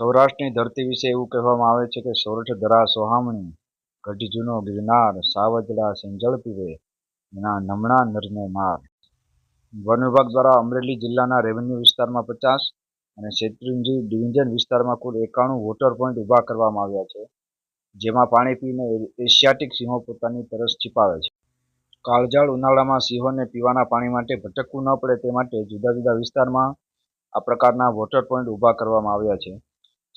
સૌરાષ્ટ્રની ધરતી વિશે એવું કહેવામાં આવે છે કે સોરઠ ધરા સોહામણી જૂનો ગિરનાર સાવજલા સિંજળ પીવે, એના નમણા નરને માર. વન વિભાગ દ્વારા અમરેલી જિલ્લાના રેવન્યુ વિસ્તારમાં પચાસ અને શેત્રુંજી ડિવિઝન વિસ્તારમાં કુલ એકાણું વોટર પોઈન્ટ ઊભા કરવામાં આવ્યા છે, જેમાં પાણી પીને એશિયાટિક સિંહો પોતાની તરસ છીપાવે છે. કાળઝાળ ઉનાળામાં સિંહોને પીવાના પાણી માટે ભટકવું ન પડે તે માટે જુદા જુદા વિસ્તારમાં આ પ્રકારના વોટર પોઈન્ટ ઊભા કરવામાં આવ્યા છે.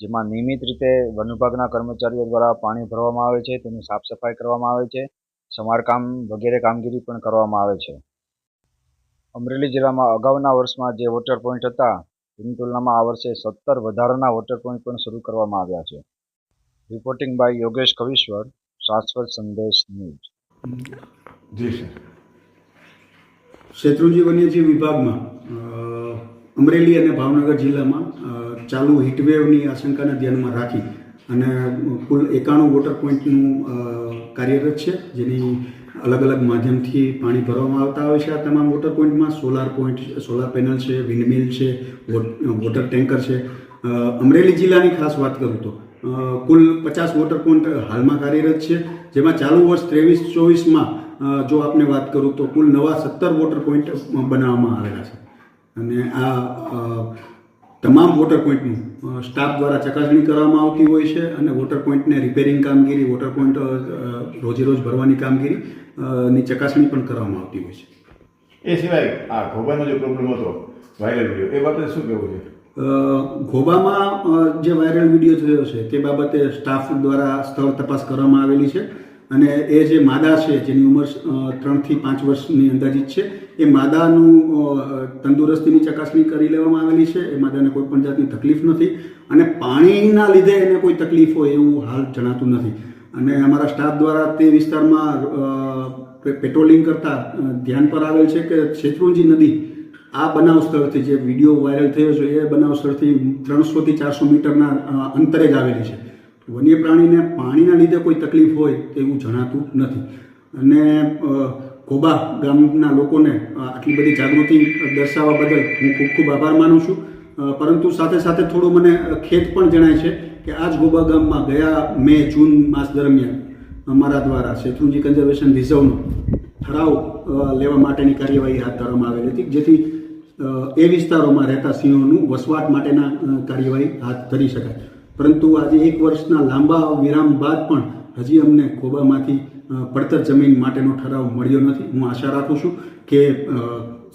જેમાં નિયમિત રીતે વન વિભાગના કર્મચારીઓ દ્વારા પાણી ભરવામાં આવે છે તેની સાફ સફાઈ કરવામાં આવે છે સમારકામ વગેરે કામગીરી પણ કરવામાં આવે છે. અમરેલી જિલ્લામાં અગાઉના વર્ષમાં જે વોટર પોઈન્ટ હતા તેની તુલનામાં આ વર્ષે સત્તર વધારાના વોટર પોઈન્ટ પણ શરૂ કરવામાં આવ્યા છે. રિપોર્ટિંગ બાય યોગેશ કવિશ્વર શાશ્વત સંદેશ ન્યૂઝ. જી સર શેત્રુંજી વન્યજીવ વિભાગમાં અમરેલી અને ભાવનગર જિલ્લામાં ચાલુ હીટવેવની આશંકાને ધ્યાનમાં રાખી અને કુલ એકાણું વોટર પોઈન્ટનું કાર્યરત છે, જેની અલગ અલગ માધ્યમથી પાણી ભરવામાં આવતા હોય છે. આ તમામ વોટર પોઈન્ટમાં સોલાર પોઈન્ટ સોલાર પેનલ છે વિન્ડમિલ છે વોટ- વોટર ટેન્કર છે. અમરેલી જિલ્લાની ખાસ વાત કરું તો કુલ પચાસ વોટર પોઈન્ટ હાલમાં કાર્યરત છે, જેમાં ચાલુ વર્ષ ત્રેવીસ ચોવીસમાં જો આપને વાત કરું તો કુલ નવા સત્તર વોટર પોઈન્ટ બનાવવામાં આવેલા છે. અને આ તમામ વોટર પોઈન્ટનું સ્ટાફ દ્વારા ચકાસણી કરવામાં આવતી હોય છે અને વોટર પોઈન્ટને રિપેરિંગ કામગીરી વોટર પોઈન્ટ રોજે રોજ ભરવાની કામગીરી ની ચકાસણી પણ કરવામાં આવતી હોય છે. એ સિવાય આ ઘોબાનો જે પ્રોબ્લેમ હતો વાયરલ વીડિયો એ બાબતે શું કહેવું છે? ઘોબામાં જે વાયરલ વીડિયો થયો છે તે બાબતે સ્ટાફ દ્વારા સ્થળ તપાસ કરવામાં આવેલી છે. અને એ જે માદા છે, જેની ઉંમર ત્રણથી પાંચ વર્ષની અંદાજિત છે, એ માદાનું તંદુરસ્તીની ચકાસણી કરી લેવામાં આવેલી છે. એ માદાને કોઈ પણ જાતની તકલીફ નથી અને પાણીના લીધે એને કોઈ તકલીફ હોય એવું હાલ જણાતું નથી. અને અમારા સ્ટાફ દ્વારા તે વિસ્તારમાં પેટ્રોલિંગ કરતાં ધ્યાન પર આવેલ છે કે શેત્રુંજી નદી આ બનાવ સ્થળથી જે વીડિયો વાયરલ થયો છે, એ બનાવ સ્થળથી ત્રણસોથી ચારસો મીટરના અંતરે જ આવેલી છે. વન્ય પ્રાણીને પાણીના લીધે કોઈ તકલીફ હોય તેવું જણાતું નથી. અને અ, ગામના લોકોને આટલી બધી જાગૃતિ દર્શાવવા બદલ હું ખૂબ ખૂબ આભાર માનું છું. પરંતુ સાથે સાથે થોડો મને ખેદ પણ જણાય છે કે આ જ ગોબા ગામમાં ગયા મે જૂન માસ દરમિયાન અમારા દ્વારા શેત્રુંજી કન્ઝર્વેશન રિઝર્વનો ઠરાવ લેવા માટેની કાર્યવાહી હાથ ધરવામાં આવેલી હતી જેથી એ વિસ્તારોમાં રહેતા સિંહોનું વસવાટ માટેના કાર્યવાહી હાથ ધરી શકાય. પરંતુ આજે એક વર્ષના લાંબા વિરામ બાદ પણ હજી અમને ખોબામાંથી પડતર જમીન માટેનો ઠરાવ મળ્યો નથી. હું આશા રાખું છું કે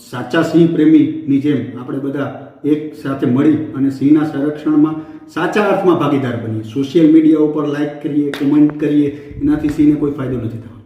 સાચા સિંહ પ્રેમીની જેમ આપણે બધા એક સાથે મળી અને સિંહના સંરક્ષણમાં સાચા અર્થમાં ભાગીદાર બનીએ. સોશિયલ મીડિયા ઉપર લાઇક કરીએ, કોમેન્ટ કરીએ, એનાથી સિંહને કોઈ ફાયદો નથી થવાનો.